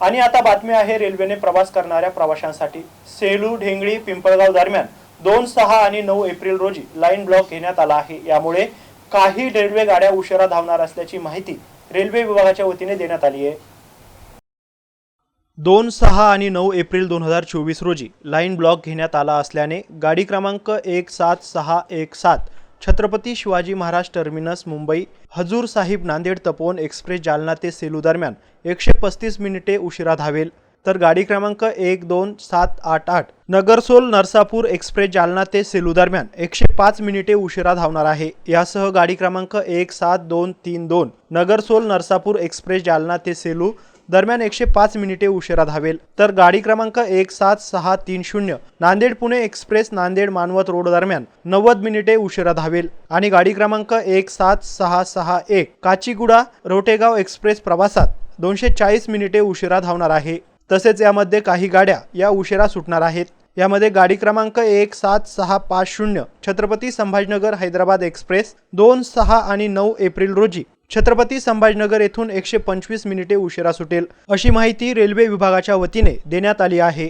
आणि आता बातमी आहे रेल्वेने प्रवास करणाऱ्या प्रवाशांसाठी. सेलू ढेंगळी पिंपळगाव दरम्यान दोन सहा आणि नऊ एप्रिल रोजी लाईन ब्लॉक घेण्यात आला आहे. यामुळे काही रेल्वे गाड्या उशिरा धावणार असल्याची माहिती रेल्वे विभागाच्या वतीने देण्यात आली आहे. दोन सहा आणि नऊ एप्रिल दोन हजार चोवीस रोजी लाईन ब्लॉक घेण्यात आला असल्याने गाडी क्रमांक एक सात सहा एक सात छत्रपती शिवाजी महाराज टर्मिनस मुंबई हजूर साहिब नांदेड तपोवन एक्सप्रेस जालना ते सेलू दरम्यान एकशे पस्तीस मिनिटे उशिरा धावेल. तर गाडी क्रमांक एक दोन सात आठ आठ नगरसोल नरसापूर एक्सप्रेस जालना ते सेलू दरम्यान एकशे पाच मिनिटे उशिरा धावणार आहे. यासह गाडी क्रमांक एक सात दोन तीन दोन नगरसोल नरसापूर एक्सप्रेस जालना ते सेलू दरम्यान एकशे पाच मिनिटे उशिरा धावेल. तर गाडी क्रमांक एक सात सहा तीन शून्य नांदेड पुणे एक्सप्रेस नांदेड मानवत रोड दरम्यान नव्वद मिनिटे उशिरा धावेल. आणि गाडी क्रमांक एक सात सहा सहा एक काचीगुडा रोटेगाव एक्सप्रेस प्रवासात दोनशे चाळीस मिनिटे उशिरा धावणार आहे. तसेच यामध्ये काही गाड्या या उशिरा सुटणार आहेत. यामध्ये गाडी क्रमांक एक सात सहा पाच शून्य छत्रपती संभाजीनगर हैदराबाद एक्सप्रेस दोन सहा आणि नऊ एप्रिल रोजी छत्रपती संभाजीनगर येथून एकशे पंचवीस मिनिटे उशिरा सुटेल अशी माहिती रेल्वे विभागाच्या वतीने देण्यात आली आहे.